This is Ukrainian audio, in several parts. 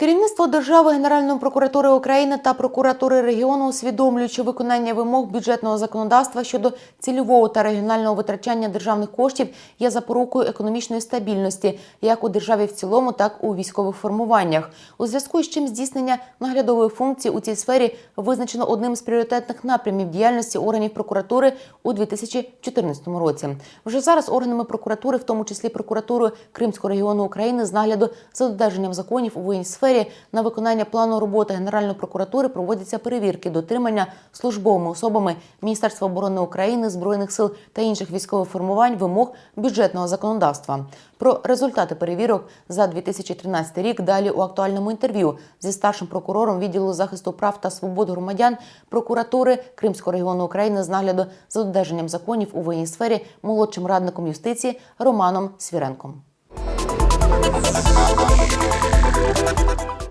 Керівництво держави, Генеральної прокуратури України та прокуратури регіону, усвідомлюючи виконання вимог бюджетного законодавства щодо цільового та регіонального витрачання державних коштів, є запорукою економічної стабільності як у державі в цілому, так і у військових формуваннях. У зв'язку з чим здійснення наглядової функції у цій сфері визначено одним з пріоритетних напрямів діяльності органів прокуратури у 2014 році. Вже зараз органами прокуратури, в тому числі прокуратурою Кримського регіону України, з нагляду за додержанням законів у воєнній сфері на виконання плану роботи Генеральної прокуратури проводяться перевірки дотримання службовими особами Міністерства оборони України, збройних сил та інших військових формувань вимог бюджетного законодавства. Про результати перевірок за 2013 рік далі у актуальному інтерв'ю зі старшим прокурором відділу захисту прав та свобод громадян прокуратури Кримського регіону України з нагляду за додержанням законів у воєнній сфері молодшим радником юстиції Романом Свіренком.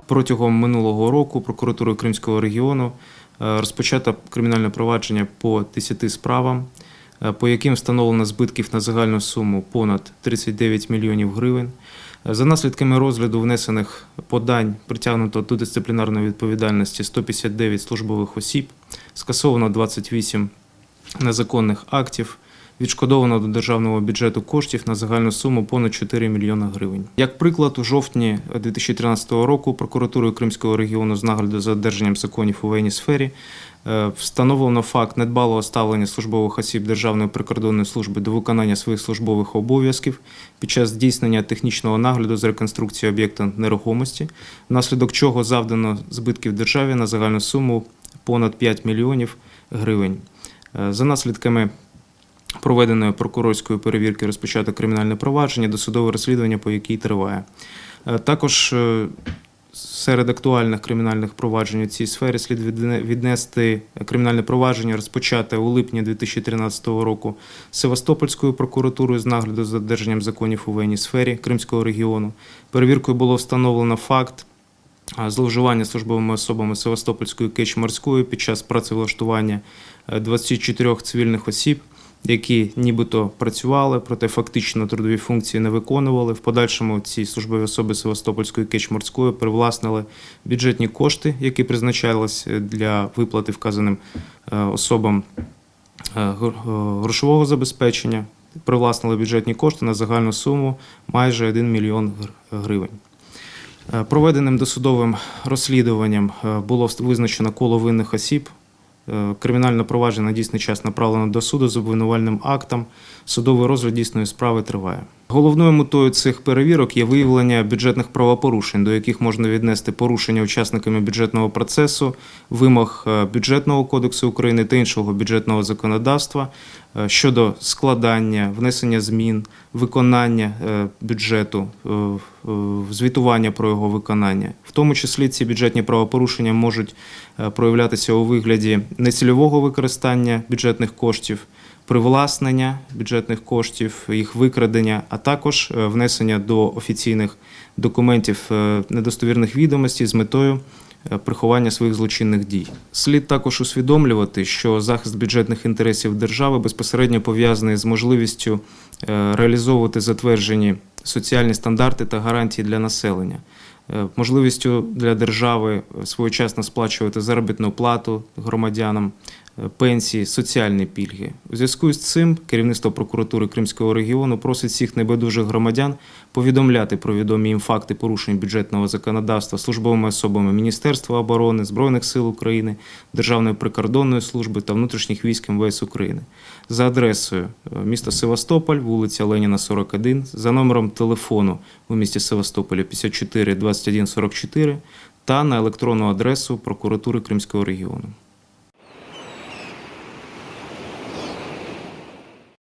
Протягом минулого року прокуратурою Кримського регіону е, розпочато кримінальне провадження по 10 справам, е, по яким встановлено збитків на загальну суму понад 39 мільйонів гривень. Е, За наслідками розгляду внесених подань притягнуто до дисциплінарної відповідальності 159 службових осіб, скасовано 28 незаконних актів. Відшкодовано до державного бюджету коштів на загальну суму понад 4 мільйони гривень. Як приклад, у жовтні 2013 року прокуратурою Кримського регіону з нагляду за додержанням законів у воєнній сфері е, встановлено факт недбалого ставлення службових осіб Державної прикордонної служби до виконання своїх службових обов'язків під час здійснення технічного нагляду з реконструкції об'єкта нерухомості, внаслідок чого завдано збитків державі на загальну суму понад 5 мільйонів гривень. Е, За наслідками проведеної прокурорської перевірки розпочато кримінальне провадження, досудове розслідування, по якій триває. Е, Також е, серед актуальних кримінальних проваджень у цій сфері слід віднести кримінальне провадження, розпочате у липні 2013 року Севастопольською прокуратурою з нагляду за додержанням законів у воєнній сфері Кримського регіону. Перевіркою було встановлено факт зловживання службовими особами Севастопольської кетч морської під час працевлаштування е, 24 цивільних осіб, які нібито працювали, проте фактично трудові функції не виконували. В подальшому ці службові особи Севастопольської кетч морської привласнили бюджетні кошти, які призначались е, для виплати вказаним е, особам е, гр- грошового забезпечення. Привласнили бюджетні кошти на загальну суму майже 1 мільйон гривень. Проведеним досудовим розслідуванням було визначено коло винних осіб. Е, Кримінальне провадження на дійсний час направлено до суду з обвинувальним актом. Судовий розгляд дійсної справи триває. Головною метою цих перевірок є виявлення бюджетних правопорушень, до яких можна віднести порушення учасниками бюджетного процесу, вимог е, бюджетного кодексу України та іншого бюджетного законодавства е, щодо складання, внесення змін, виконання е, бюджету, звітування про його виконання. В тому числі ці бюджетні правопорушення можуть проявлятися у вигляді нецільового використання бюджетних коштів, привласнення бюджетних коштів, їх викрадення, а також е, внесення до офіційних документів е, недостовірних відомостей з метою е, приховання своїх злочинних дій. Слід також усвідомлювати, що захист бюджетних інтересів держави безпосередньо пов'язаний з можливістю реалізовувати затверджені соціальні стандарти та гарантії для населення. Е, Можливістю для держави е, своєчасно сплачувати заробітну плату громадянам, е, пенсії, соціальні пільги. У зв'язку з цим керівництво прокуратури Кримського регіону просить всіх небайдужих громадян повідомляти про відомі їм факти порушень бюджетного законодавства службовими особами Міністерства оборони, Збройних сил України, Державної прикордонної служби та внутрішніх військ МВС України за адресою міста Севастополь, вулиця Леніна, 41, за номером телефону у місті Севастополі 54 21 44 та на електронну адресу прокуратури Кримського регіону.